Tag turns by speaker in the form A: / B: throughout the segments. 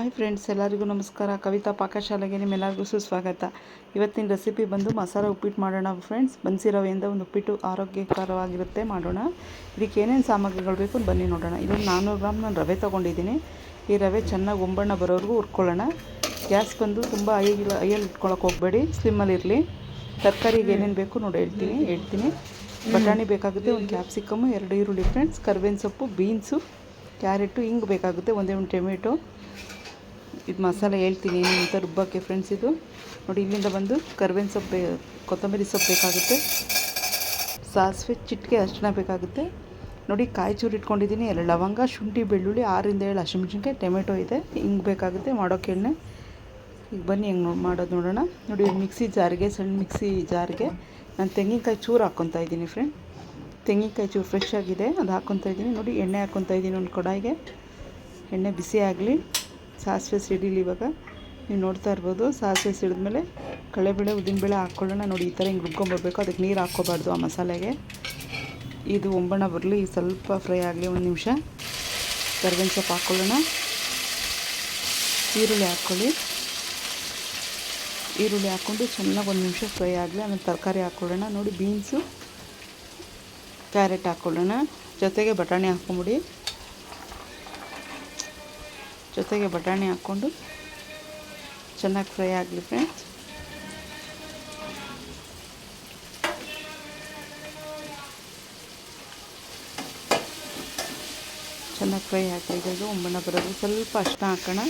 A: Hi friends, ಎಲ್ಲರಿಗೂ ನಮಸ್ಕಾರ. ಕವಿತಾ ಪಾಕಶಾಲೆಗೆ ನಿಮ್ಮೆಲ್ಲರಿಗೂ ಸುಸ್ವಾಗತ. ಇವತ್ತಿನ ರೆಸಿಪಿ ಬಂದು ಮಸಾಲ ಉಪ್ಪಿಟ್ಟು ಮಾಡೋಣ ಫ್ರೆಂಡ್ಸ್. ಬನ್ಸಿ ರವೆಯಿಂದ ಒಂದು ಉಪ್ಪಿಟ್ಟು ಆರೋಗ್ಯಕರವಾಗಿರುತ್ತೆ. ಮಾಡೋಣ. ಇದಕ್ಕೆ ಏನೇನು ಸಾಮಗ್ರಿಗಳು ಬೇಕು ಬನ್ನಿ ನೋಡೋಣ. ಇದೊಂದು ನಾನ್ನೂರು ಗ್ರಾಮ್ ನಾನು ರವೆ ತೊಗೊಂಡಿದ್ದೀನಿ. ಈ ರವೆ ಚೆನ್ನಾಗಿ ಒಂಬಣ್ಣ ಬರೋವರೆಗೂ ಹುರ್ಕೊಳ್ಳೋಣ. ಗ್ಯಾಸ್ ಬಂದು ತುಂಬ ಐಲ್ ಐಯಲ್ಲಿ ಇಟ್ಕೊಳಕ್ಕೆ ಹೋಗಬೇಡಿ. ಸ್ಲಿಮ್ಮಲ್ಲಿರಲಿ ತರಕಾರಿಗೆ ಏನೇನು ಬೇಕು ನೋಡಿ ಹೇಳ್ತೀನಿ. ಹೇಳ್ತೀನಿ. ಬಟಾಣಿ ಬೇಕಾಗುತ್ತೆ ಒಂದು ಕ್ಯಾಪ್ಸಿಕಮ್ಮು, ಎರಡು ಈರುಳ್ಳಿ ಫ್ರೆಂಡ್ಸ್. ಕರ್ಬೇವಿನ ಸೊಪ್ಪು, ಬೀನ್ಸು, ಕ್ಯಾರೆಟು, ಹಿಂಗೆ ಬೇಕಾಗುತ್ತೆ. ಒಂದೇ ಒಂದು ಟೊಮೆಟೊ. ಇದು ಮಸಾಲೆ ಹೇಳ್ತೀನಿ ಏನು ಅಂತ ರುಬ್ಬಕ್ಕೆ ಫ್ರೆಂಡ್ಸ್ ಇದು. ನೋಡಿ, ಇಲ್ಲಿಂದ ಬಂದು ಕರ್ಬೇವಿನ ಸೊಪ್ಪು, ಕೊತ್ತಂಬರಿ ಸೊಪ್ಪು ಬೇಕಾಗುತ್ತೆ. ಸಾಸಿವೆ ಚಿಟಿಕೆ ಅರಿಶಿನ ಬೇಕಾಗುತ್ತೆ. ನೋಡಿ, ಕಾಯಿ ಚೂರು ಇಟ್ಕೊಂಡಿದ್ದೀನಿ. ಎರಡು ಲವಂಗ, ಶುಂಠಿ, ಬೆಳ್ಳುಳ್ಳಿ, ಆರಿಂದ ಏಳು ಹಸಿಮೆಣ್ಸಿನ್ಕಾಯಿ, ಟೊಮೆಟೊ ಇದೆ. ಹಿಂಗೆ ಬೇಕಾಗುತ್ತೆ ಮಾಡೋಕೆ ಎಣ್ಣೆ. ಈಗ ಬನ್ನಿ, ಹೆಂಗೆ ನೋಡಿ ಮಾಡೋದು ನೋಡೋಣ. ನೋಡಿ ಮಿಕ್ಸಿ ಜಾರಿಗೆ, ಸಣ್ಣ ಮಿಕ್ಸಿ ಜಾರಿಗೆ ನಾನು ತೆಂಗಿನಕಾಯಿ ಚೂರು ಹಾಕ್ಕೊತಾ ಇದ್ದೀನಿ ಫ್ರೆಂಡ್ ತೆಂಗಿನಕಾಯಿ ಚೂರು ಫ್ರೆಶ್ ಆಗಿದೆ. ಅದು ಹಾಕ್ಕೊತಾ ಇದ್ದೀನಿ. ನೋಡಿ, ಎಣ್ಣೆ ಹಾಕ್ಕೊತಾ ಇದ್ದೀನಿ ಒಂದು ಕಡಾಯಿಗೆ. ಎಣ್ಣೆ ಬಿಸಿ ಆಗಲಿ. ಸಾಸಿವೆ ಸಿಡಿಲಿ ಇವಾಗ. ನೀವು ನೋಡ್ತಾ ಇರ್ಬೋದು, ಸಾಸಿವೆ ಸಿಡಿದ್ಮೇಲೆ ಉದ್ದಿನ ಉದ್ದಿನಬೇಳೆ ಹಾಕ್ಕೊಳ್ಳೋಣ ನೋಡಿ, ಈ ಥರ ಹಿಂಗೆ ರುಬ್ಕೊಂಬರ್ಬೇಕು ಅದಕ್ಕೆ ನೀರು ಹಾಕ್ಕೋಬಾರ್ದು ಆ ಮಸಾಲೆಗೆ. ಇದು ಒಂಬಣ ಬರಲಿ, ಸ್ವಲ್ಪ ಫ್ರೈ ಆಗಲಿ ಒಂದು ನಿಮಿಷ. ಕರ್ಬೇವಿನ ಸೊಪ್ಪು ಹಾಕ್ಕೊಳ್ಳೋಣ ಈರುಳ್ಳಿ ಹಾಕ್ಕೊಳ್ಳಿ ಈರುಳ್ಳಿ ಹಾಕ್ಕೊಂಡು ಚೆನ್ನಾಗಿ ಒಂದು ನಿಮಿಷ ಫ್ರೈ ಆಗಲಿ, ಆಮೇಲೆ ತರಕಾರಿ ಹಾಕ್ಕೊಳ್ಳೋಣ ನೋಡಿ, ಬೀನ್ಸು, ಕ್ಯಾರೆಟ್ ಹಾಕ್ಕೊಳ್ಳೋಣ ಜೊತೆಗೆ ಬಟಾಣಿ ಹಾಕ್ಕೊಂಬಿಡಿ. ಜೊತೆಗೆ ಬಟಾಣಿ ಹಾಕ್ಕೊಂಡು ಚೆನ್ನಾಗಿ ಫ್ರೈ ಆಗಲಿ ಫ್ರೆಂಡ್ಸ್ ಚೆನ್ನಾಗಿ ಫ್ರೈ ಆಗಲಿ ಒಂಬಣ್ಣ ಬರೋದು. ಸ್ವಲ್ಪ ಅಷ್ಟ ಹಾಕೋಣ.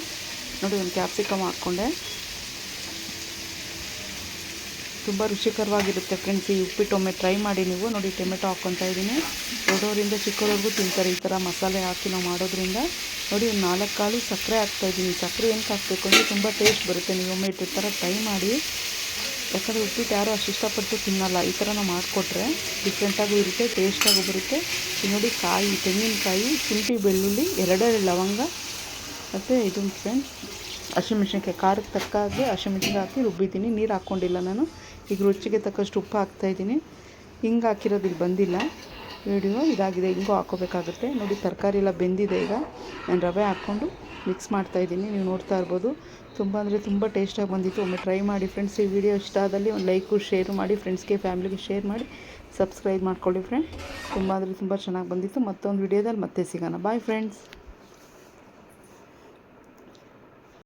A: ನೋಡಿ, ಒಂದು ಕ್ಯಾಪ್ಸಿಕಮ್ ಹಾಕ್ಕೊಂಡೆ. ತುಂಬ ರುಚಿಕರವಾಗಿರುತ್ತೆ ಫ್ರೆಂಡ್ಸ್ ಈ ಉಪ್ಪಿಟ್ಟು ಒಮ್ಮೆ ಟ್ರೈ ಮಾಡಿ ನೀವು. ನೋಡಿ, ಟೊಮೆಟೊ ಹಾಕ್ಕೊತಾ ಇದ್ದೀನಿ. ದೊಡ್ಡವರಿಂದ ಚಿಕ್ಕವ್ರಿಗೂ ತಿಂತಾರೆ ಈ ಥರ ಮಸಾಲೆ ಹಾಕಿ ನಾವು ಮಾಡೋದ್ರಿಂದ. ನೋಡಿ, ಒಂದು ನಾಲ್ಕು ಕಾಳು ಸಕ್ಕರೆ ಹಾಕ್ತಾಯಿದ್ದೀನಿ ಸಕ್ಕರೆ ಏನಕ್ಕೆ ಹಾಕಬೇಕು ಅಂದರೆ ತುಂಬ ಟೇಸ್ಟ್ ಬರುತ್ತೆ. ನೀವು ಒಮ್ಮೆ ಈ ಥರ ಟ್ರೈ ಮಾಡಿ. ಯಾಕಂದರೆ ಉಪ್ಪಿಟ್ಟು ಯಾರೂ ಅಷ್ಟು ಇಷ್ಟಪಟ್ಟು ತಿನ್ನಲ್ಲ. ಈ ಥರ ನಾವು ಮಾಡಿಕೊಟ್ರೆ ಡಿಫ್ರೆಂಟಾಗೂ ಇರುತ್ತೆ ಟೇಸ್ಟಾಗೂ ಬರುತ್ತೆ. ನೋಡಿ, ಕಾಯಿ, ತೆಂಗಿನಕಾಯಿ, ಶುಂಠಿ, ಬೆಳ್ಳುಳ್ಳಿ ಎರಡೆರಡು ಲವಂಗ. ಮತ್ತು ಇದು ಫ್ರೆಂಡ್ಸ್ ಹಸಿಮೆಣ್ಸಿನ್ಕಾಯಿ ಖಾರಕ್ಕೆ ತಕ್ಕ ಹಾಗೆ ಹಸಿಮೆಣ್ಸಿನ್ಕಾಯಿ ಹಾಕಿ ರುಬ್ಬಿದ್ದೀನಿ. ನೀರು ಹಾಕ್ಕೊಂಡಿಲ್ಲ ನಾನು. ಈಗ ರುಚಿಗೆ ತಕ್ಕಷ್ಟು ಉಪ್ಪು ಹಾಕ್ತಾಯಿದ್ದೀನಿ ಹಿಂಗೆ ಹಾಕಿರೋದು ಇಲ್ಲಿ ಬಂದಿಲ್ಲ. ವಿಡಿಯೋ ಇದಾಗಿದೆ. ಹಿಂಗೂ ಹಾಕೋಬೇಕಾಗುತ್ತೆ. ನೋಡಿ, ತರಕಾರಿ ಎಲ್ಲ ಬೆಂದಿದೆ ಈಗ. ನಾನು ರವೆ ಹಾಕ್ಕೊಂಡು ಮಿಕ್ಸ್ ಮಾಡ್ತಾಯಿದ್ದೀನಿ ನೀವು ನೋಡ್ತಾ ಇರ್ಬೋದು. ತುಂಬ ಅಂದರೆ ತುಂಬ ಟೇಸ್ಟಾಗಿ ಬಂದಿತ್ತು. ಒಮ್ಮೆ ಟ್ರೈ ಮಾಡಿ ಫ್ರೆಂಡ್ಸ್ ಈ ವಿಡಿಯೋ ಇಷ್ಟ ಆದಲ್ಲಿ ಒಂದು ಲೈಕು ಶೇರ್ ಮಾಡಿ ಫ್ರೆಂಡ್ಸ್ಗೆ ಫ್ಯಾಮ್ಲಿಗೆ ಶೇರ್ ಮಾಡಿ ಸಬ್ಸ್ಕ್ರೈಬ್ ಮಾಡ್ಕೊಳ್ಳಿ ಫ್ರೆಂಡ್ ತುಂಬ ಅಂದರೆ ತುಂಬ ಚೆನ್ನಾಗಿ ಬಂದಿತ್ತು. ಮತ್ತೊಂದು ವಿಡಿಯೋದಲ್ಲಿ ಮತ್ತೆ ಸಿಗೋಣ. Bye friends